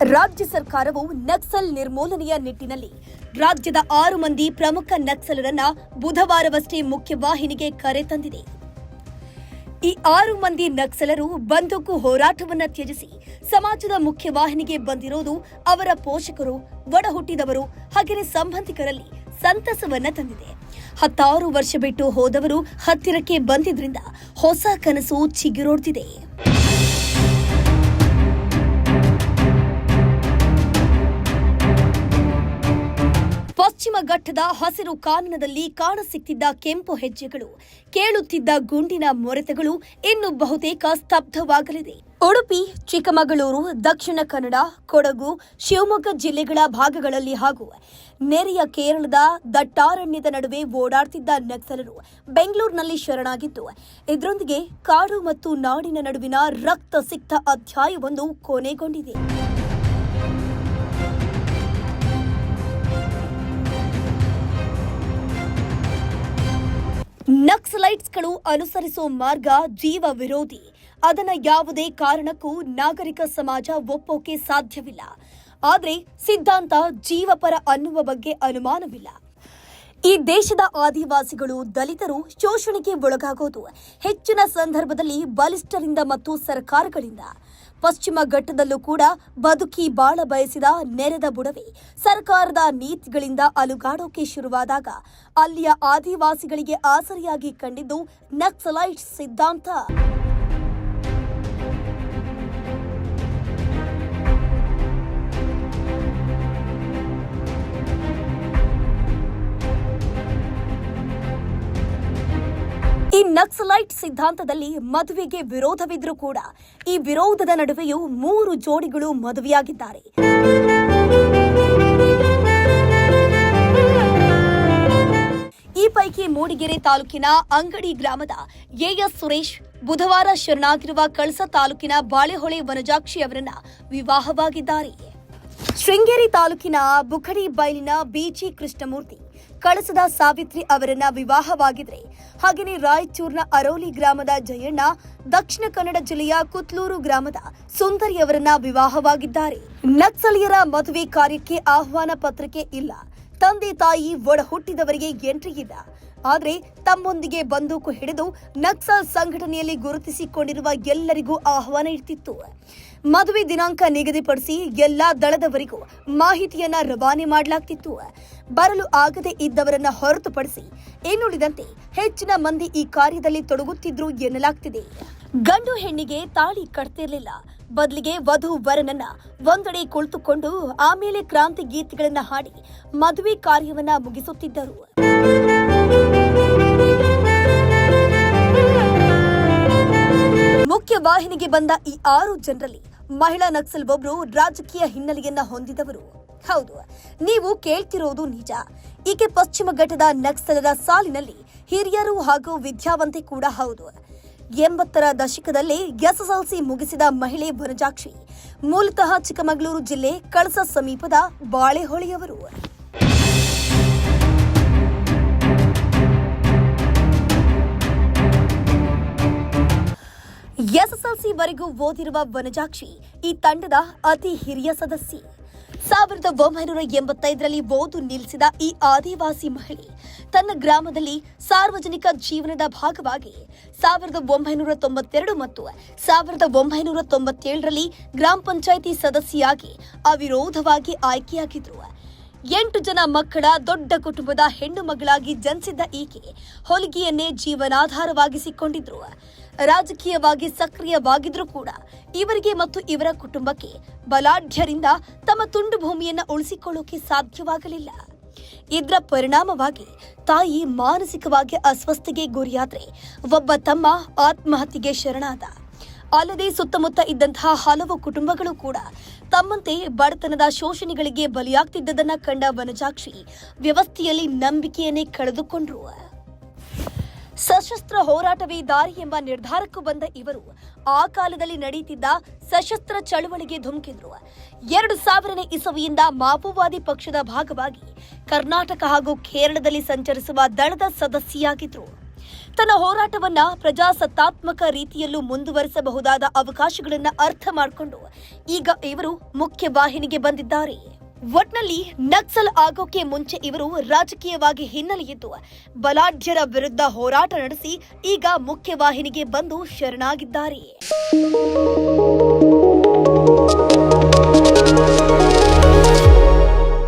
ರಾಜ್ಯ ಸರ್ಕಾರವು ನಕ್ಸಲ್ ನಿರ್ಮೂಲನೆಯ ನಿಟ್ಟಿನಲ್ಲಿ ರಾಜ್ಯದ ಆರು ಮಂದಿ ಪ್ರಮುಖ ನಕ್ಸಲರನ್ನ ಬುಧವಾರವಷ್ಟೇ ಮುಖ್ಯವಾಹಿನಿಗೆ ಕರೆ ತಂದಿದೆ. ಈ ಆರು ಮಂದಿ ನಕ್ಸಲರು ಬಂದೂಕು ಹೋರಾಟವನ್ನ ತ್ಯಜಿಸಿ ಸಮಾಜದ ಮುಖ್ಯವಾಹಿನಿಗೆ ಬಂದಿರೋದು ಅವರ ಪೋಷಕರು, ಒಡಹುಟ್ಟಿದವರು, ಹಾಗೆಯೇ ಸಂಬಂಧಿಕರಲ್ಲಿ ಸಂತಸವನ್ನ ತಂದಿದೆ. ಹತ್ತಾರು ವರ್ಷ ಬಿಟ್ಟು ಹೋದವರು ಹತ್ತಿರಕ್ಕೆ ಬಂದಿದ್ರಿಂದ ಹೊಸ ಕನಸು ಚಿಗುರೊಡ್ತಿದೆ. ಪಶ್ಚಿಮ ಘಟ್ಟದ ಹಸಿರು ಕಾನನದಲ್ಲಿ ಕಾಣಸಿಕ್ತಿದ್ದ ಕೆಂಪು ಹೆಜ್ಜೆಗಳು, ಕೇಳುತ್ತಿದ್ದ ಗುಂಡಿನ ಮೊರೆತಗಳು ಇನ್ನು ಬಹುತೇಕ ಸ್ತಬ್ಧವಾಗಲಿದೆ. ಉಡುಪಿ, ಚಿಕ್ಕಮಗಳೂರು, ದಕ್ಷಿಣ ಕನ್ನಡ, ಕೊಡಗು, ಶಿವಮೊಗ್ಗ ಜಿಲ್ಲೆಗಳ ಭಾಗಗಳಲ್ಲಿ ಹಾಗೂ ನೆರೆಯ ಕೇರಳದ ದಟ್ಟಾರಣ್ಯದ ನಡುವೆ ಓಡಾಡ್ತಿದ್ದ ನಕ್ಸಲರು ಬೆಂಗಳೂರಿನಲ್ಲಿ ಶರಣಾಗಿದ್ದು, ಇದರೊಂದಿಗೆ ಕಾಡು ಮತ್ತು ನಾಡಿನ ನಡುವಿನ ರಕ್ತ ಸಿಕ್ತ ಅಧ್ಯಾಯವೊಂದು ಕೊನೆಗೊಂಡಿದೆ. ನಕ್ಸಲೈಟ್ಸ್ಗಳು ಅನುಸರಿಸೋ ಮಾರ್ಗ ಜೀವ ವಿರೋಧಿ. ಅದನ್ನ ಯಾವುದೇ ಕಾರಣಕ್ಕೂ ನಾಗರಿಕ ಸಮಾಜ ಒಪ್ಪೋಕೆ ಸಾಧ್ಯವಿಲ್ಲ. ಆದರೆ ಸಿದ್ಧಾಂತ ಜೀವಪರ ಅನ್ನುವ ಬಗ್ಗೆ ಅನುಮಾನವಿಲ್ಲ. ಈ ದೇಶದ ಆದಿವಾಸಿಗಳು ದಲಿತರು ಶೋಷಣೆಗೆ ಒಳಗಾಗೋದು ಹೆಚ್ಚಿನ ಸಂದರ್ಭದಲ್ಲಿ ಬಲಿಷ್ಠರಿಂದ ಮತ್ತು ಸರ್ಕಾರಗಳಿಂದ. ಪಶ್ಚಿಮ ಘಟ್ಟದಲ್ಲೂ ಕೂಡ ಬದುಕಿ ಬಾಳ ಬಯಸಿದ ನೆರೆದ ಬುಡವೆ ಸರ್ಕಾರದ ನೀತಿಗಳಿಂದ ಅಲುಗಾಡೋಕೆ ಶುರುವಾದಾಗ ಅಲ್ಲಿಯ ಆದಿವಾಸಿಗಳಿಗೆ ಆಸರೆಯಾಗಿ ಕಂಡಿದ್ದು ನಕ್ಸಲೈಟ್ ಸಿದ್ಧಾಂತ. ನಕ್ಸಲೈಟ್ ಸಿದ್ಧಾಂತದಲ್ಲಿ ಮದುವೆಗೆ ವಿರೋಧವಿದ್ರೂ ಕೂಡ ಈ ವಿರೋಧದ ನಡುವೆಯೂ ಮೂರು ಜೋಡಿಗಳು ಮದುವೆಯಾಗಿದ್ದಾರೆ. ಈ ಪೈಕಿ ಮೂಡಿಗೆರೆ ತಾಲೂಕಿನ ಅಂಗಡಿ ಗ್ರಾಮದ ಎಎಸ್ ಸುರೇಶ್, ಬುಧವಾರ ಶರಣಾಗಿರುವ ಕಳಸ ತಾಲೂಕಿನ ಬಾಳೆಹೊಳೆ ವನಜಾಕ್ಷಿ ಅವರನ್ನ ವಿವಾಹವಾಗಿದ್ದಾರೆ. ಶೃಂಗೇರಿ ತಾಲೂಕಿನ ಬುಖಡಿ ಬೈಲಿನ ಬಿಜಿ ಕೃಷ್ಣಮೂರ್ತಿ ಕಳಸದ ಸಾವಿತ್ರಿ ಅವರನ್ನ ವಿವಾಹವಾಗಿದ್ರೆ ಹಾಗೆಯೇ ರಾಯಚೂರಿನ ಅರೋಲಿ ಗ್ರಾಮದ ಜಯಣ್ಣ ದಕ್ಷಿಣ ಕನ್ನಡ ಜಿಲ್ಲೆಯ ಕುತ್ಲೂರು ಗ್ರಾಮದ ಸುಂದರಿ ಅವರನ್ನ ವಿವಾಹವಾಗಿದ್ದಾರೆ. ನಕ್ಸಲೀಯರ ಮದುವೆ ಕಾರ್ಯಕ್ಕೆ ಆಹ್ವಾನ ಪತ್ರಿಕೆ ಇಲ್ಲ. ತಂದೆ ತಾಯಿ ಒಡಹುಟ್ಟಿದವರಿಗೆ ಎಂಟ್ರಿ ಇಲ್ಲ. ಆದರೆ ತಮ್ಮೊಂದಿಗೆ ಬಂದೂಕು ಹಿಡಿದು ನಕ್ಸಲ್ ಸಂಘಟನೆಯಲ್ಲಿ ಗುರುತಿಸಿಕೊಂಡಿರುವ ಎಲ್ಲರಿಗೂ ಆಹ್ವಾನ ಇರ್ತಿತ್ತು. ಮದುವೆ ದಿನಾಂಕ ನಿಗದಿಪಡಿಸಿ ಎಲ್ಲಾ ದಳದವರಿಗೂ ಮಾಹಿತಿಯನ್ನ ರವಾನೆ ಮಾಡಲಾಗ್ತಿತ್ತು. ಬರಲು ಆಗದೆ ಇದ್ದವರನ್ನ ಹೊರತುಪಡಿಸಿ ಇನ್ನುಳಿದಂತೆ ಹೆಚ್ಚಿನ ಮಂದಿ ಈ ಕಾರ್ಯದಲ್ಲಿ ತೊಡಗುತ್ತಿದ್ರು ಎನ್ನಲಾಗ್ತಿದೆ. ಗಂಡು ಹೆಣ್ಣಿಗೆ ತಾಳಿ ಕಟ್ತಿರ್ಲಿಲ್ಲ. ಬದಲಿಗೆ ವಧು ವರನನ್ನ ಒಂದೆಡೆ ಕುಳಿತುಕೊಂಡು ಆಮೇಲೆ ಕ್ರಾಂತಿ ಗೀತೆಗಳನ್ನ ಹಾಡಿ ಮದುವೆ ಕಾರ್ಯವನ್ನ ಮುಗಿಸುತ್ತಿದ್ದರು. ಮುಖ್ಯ ವಾಹಿನಿಗೆ ಬಂದ ಈ ಆರು ಜನರಲ್ಲಿ ಮಹಿಳಾ ನಕ್ಸಲ್ ಒಬ್ರು ರಾಜಕೀಯ ಹಿನ್ನೆಲೆಯನ್ನ ಹೊಂದಿದವರು. ಹೌದು, ನೀವು ಕೇಳ್ತಿರೋದು ನಿಜ. ಈಕೆ ಪಶ್ಚಿಮ ಘಟ್ಟದ ನಕ್ಸಲರ ಸಾಲಿನಲ್ಲಿ ಹಿರಿಯರು ಹಾಗೂ ವಿದ್ಯಾವಂತೆ ಕೂಡ ಹೌದು. ಎಂಬತ್ತರ ದಶಕದಲ್ಲಿ ಎಸ್ಎಸ್ಎಲ್ಸಿ ಮುಗಿಸಿದ ಮಹಿಳೆ ವನಜಾಕ್ಷಿ ಮೂಲತಃ ಚಿಕ್ಕಮಗಳೂರು ಜಿಲ್ಲೆ ಕಳಸ ಸಮೀಪದ ಬಾಳೆಹೊಳೆಯವರು. ಎಸ್ಎಸ್ಎಲ್ಸಿ ವರೆಗೂ ಓದಿರುವ ವನಜಾಕ್ಷಿ ಈ ತಂಡದ ಅತಿ ಹಿರಿಯ ಸದಸ್ಯೆ. ಸಾವಿರದ ಒಂಬೈನೂರ ಎಂಬತ್ತೈದರಲ್ಲಿ ಓದು ನಿಲ್ಲಿಸಿದ ಈ ಆದಿವಾಸಿ ಮಹಿಳೆ ತನ್ನ ಗ್ರಾಮದಲ್ಲಿ ಸಾರ್ವಜನಿಕ ಜೀವನದ ಭಾಗವಾಗಿ ಸಾವಿರದ ಒಂಬೈನೂರ ತೊಂಬತ್ತೆರಡು ಮತ್ತು ಸಾವಿರದ ಒಂಬೈನೂರ ತೊಂಬತ್ತೇಳರಲ್ಲಿ ಗ್ರಾಮ ಪಂಚಾಯಿತಿ ಸದಸ್ಯೆಯಾಗಿ ಅವಿರೋಧವಾಗಿ ಆಯ್ಕೆಯಾಗಿದ್ರು. ಎಂಟು ಜನ ಮಕ್ಕಳ ದೊಡ್ಡ ಕುಟುಂಬದ ಹೆಣ್ಣು ಮಗಳಾಗಿ ಜನಿಸಿದ್ದ ಈಕೆ ಹೊಲಿಗೆಯನ್ನೇ ಜೀವನಾಧಾರವಾಗಿಸಿಕೊಂಡಿದ್ರು. ರಾಜಕೀಯವಾಗಿ ಸಕ್ರಿಯವಾಗಿದ್ರೂ ಕೂಡ ಇವರಿಗೆ ಮತ್ತು ಇವರ ಕುಟುಂಬಕ್ಕೆ ಬಲಾಢ್ಯರಿಂದ ತಮ್ಮ ತುಂಡು ಭೂಮಿಯನ್ನು ಉಳಿಸಿಕೊಳ್ಳೋಕೆ ಸಾಧ್ಯವಾಗಲಿಲ್ಲ. ಇದರ ಪರಿಣಾಮವಾಗಿ ತಾಯಿ ಮಾನಸಿಕವಾಗಿ ಅಸ್ವಸ್ಥೆಗೆ ಗುರಿಯಾದ್ರೆ ಒಬ್ಬ ತಮ್ಮ ಆತ್ಮಹತ್ಯೆಗೆ ಶರಣಾದ. ಅಲ್ಲದೆ ಸುತ್ತಮುತ್ತ ಇದ್ದಂತಹ ಹಲವು ಕುಟುಂಬಗಳು ಕೂಡ ತಮ್ಮಂತೆ ಬಡತನದ ಶೋಷಣೆಗಳಿಗೆ ಬಲಿಯಾಗ್ತಿದ್ದದನ್ನ ಕಂಡ ವನಜಾಕ್ಷಿ ವ್ಯವಸ್ಥೆಯಲ್ಲಿ ನಂಬಿಕೆಯನ್ನೇ ಕಳೆದುಕೊಂಡ್ರು. ಸಶಸ್ತ್ರ ಹೋರಾಟವೇ ದಾರಿ ಎಂಬ ನಿರ್ಧಾರಕ್ಕೂ ಬಂದ ಇವರು ಆ ಕಾಲದಲ್ಲಿ ನಡೆಯುತ್ತಿದ್ದ ಸಶಸ್ತ್ರ ಚಳುವಳಿಗೆ ಧುಮುಕಿದ್ರು. ಎರಡು ಸಾವಿರನೇ ಇಸವಿಯಿಂದ ಮಾವೋವಾದಿ ಪಕ್ಷದ ಭಾಗವಾಗಿ ಕರ್ನಾಟಕ ಹಾಗೂ ಕೇರಳದಲ್ಲಿ ಸಂಚರಿಸುವ ದಳದ ಸದಸ್ಯೆಯಾಗಿದ್ರು. ತನ್ನ ಹೋರಾಟವನ್ನ ಪ್ರಜಾಸತ್ತಾತ್ಮಕ ರೀತಿಯಲ್ಲೂ ಮುಂದುವರಿಸಬಹುದಾದ ಅವಕಾಶಗಳನ್ನ ಅರ್ಥ ಮಾಡಿಕೊಂಡು ಈಗ ಇವರು ಮುಖ್ಯ ವಾಹಿನಿಗೆ ಬಂದಿದ್ದಾರೆ. ಒಟ್ನಲ್ಲಿ ನಕ್ಸಲ್ ಆಗೋಕೆ ಮುಂಚೆ ಇವರು ರಾಜಕೀಯವಾಗಿ ಹಿನ್ನೆಲೆಯಿದ್ದು ಬಲಾಢ್ಯರ ವಿರುದ್ಧ ಹೋರಾಟ ನಡೆಸಿ ಈಗ ಮುಖ್ಯವಾಹಿನಿಗೆ ಬಂದು ಶರಣಾಗಿದ್ದಾರೆ.